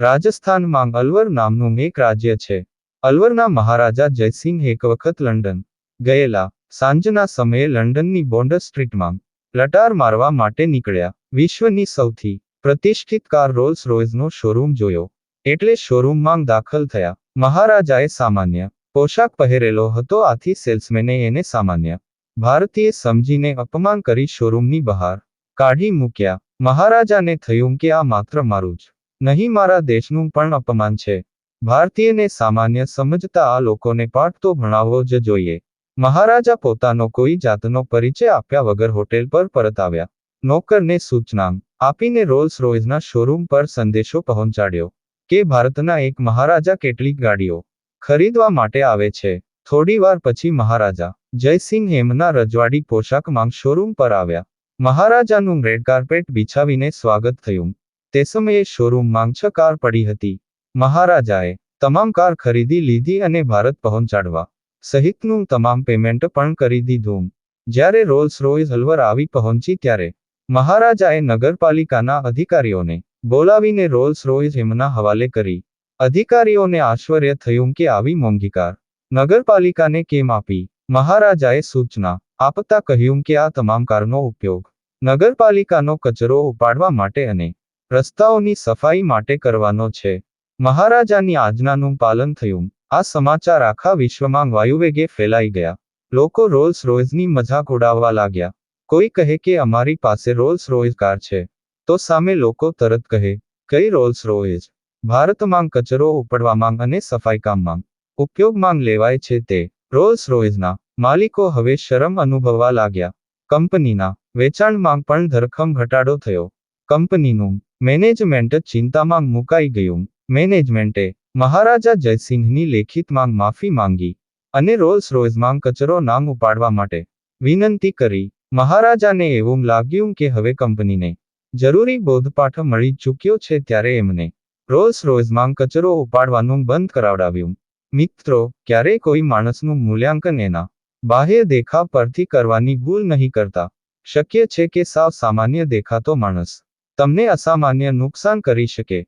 રાજસ્થાનમાં અલવર નામનું એક રાજ્ય છે. અલવરના મહારાજા જયસિંહ એક વખત લંડન ગયેલા. સાંજના સમયે લંડનની બોન્ડ સ્ટ્રીટમાં લટાર મારવા માટે નીકળ્યા. વિશ્વની સૌથી પ્રતિષ્ઠિત કાર રોલ્સ રોયઝનો શોરૂમ જોયો. એટલે શોરૂમમાં દાખલ થયા. મહારાજાએ સામાન્ય પોશાક પહેરેલો હતો. આથી સેલ્સમેને એને સામાન્ય ભારતીય સમજીને અપમાન કરી શોરૂમની બહાર કાઢી મૂક્યા. મહારાજાને થયું કે આ માત્ર મારું જ નહીં મારા દેશનું પણ અપમાન છે. ભારતીયને સામાન્ય સમજતા આ લોકોને પાઠ તો ભણાવવો જ જોઈએ. મહારાજા પોતાનો કોઈ જાતનો પરિચય આપ્યા વગર હોટેલ પર પરત આવ્યા. નોકરને સૂચનાંક આપીને રોલ્સ રોયઝના શોરૂમ પર સંદેશો પહોંચાડ્યો કે ભારતના એક મહારાજા કેટલીક ગાડીઓ ખરીદવા માટે આવે છે. થોડીવાર પછી મહારાજા જયસિંહ હેમના રજવાડી પોશાકમાં શોરૂમ પર આવ્યા. મહારાજાનું રેડ કાર્પેટ બિછાવીને સ્વાગત થયું. તે સમયે શોરૂમમાં છ કાર પડી હતી. મહારાજાએ તમામ કાર ખરીદી લીધી અને ભારત પહોંચાડવા સહિતનું તમામ પેમેન્ટ પણ કરી દીધું. જ્યારે રોલ્સ રોયઝ હલવર આવી પહોંચી ત્યારે મહારાજાએ નગરપાલિકાના અધિકારીઓને બોલાવીને રોલ્સ રોયઝ એમના હવાલે કરી. અધિકારીઓને આશ્ચર્ય થયું કે આવી મોંઘી કાર નગરપાલિકાને કેમ આપી? મહારાજાએ સૂચના આપતા કહ્યું કે આ તમામ કારનો ઉપયોગ નગરપાલિકાનો કચરો ઉપાડવા માટે અને રસ્તાઓની સફાઈ માટે કરવાનો છે. મહારાજાની આજ્ઞાનું પાલન થયું. આ સમાચાર આખા વિશ્વમાં વાયુવેગે ફેલાઈ ગયા. લોકો રોલ્સ રોયઝની મજાક ઉડાવવા લાગ્યા. કોઈ કહે કે અમારી પાસે રોલ્સ રોયઝ કાર છે. તો સામે લોકો તરત કહે, કઈ રોલ્સ રોયઝ ભારતમાં કચરો ઉપડવામાં અને સફાઈ કામમાં ઉપયોગમાં લેવાય છે તે રોલ્સ રોયઝના માલિકો હવે શરમ અનુભવવા લાગ્યા. કંપનીના વેચાણમાં પણ ધરખમ ઘટાડો થયો. કંપનીનું મેનેજમેન્ટ ચિંતામાં મુકાઈ ગયું. મેનેજમેન્ટે મહારાજા જયસિંહની લેખિત માંગ માફી માંગી અને રોલ્સ રોયઝમાં કચરો નામ ઉપાડવા માટે વિનંતી કરી. મહારાજાને એવું લાગ્યું કે હવે કંપનીને જરૂરી બોધપાઠ મળી ચૂક્યો છે ત્યારે એમને રોલ્સ રોયઝમાં કચરો ઉપાડવાનું બંધ કરાવડાવ્યું. મિત્રો, ક્યારેય કોઈ માણસનું મૂલ્યાંકન એના બાહ્ય દેખાવ પરથી કરવાની ભૂલ નહીં કરતા. શક્ય છે કે સાવ સામાન્ય દેખાતો માણસ તમને અસામાન્ય નુકસાન કરી શકે.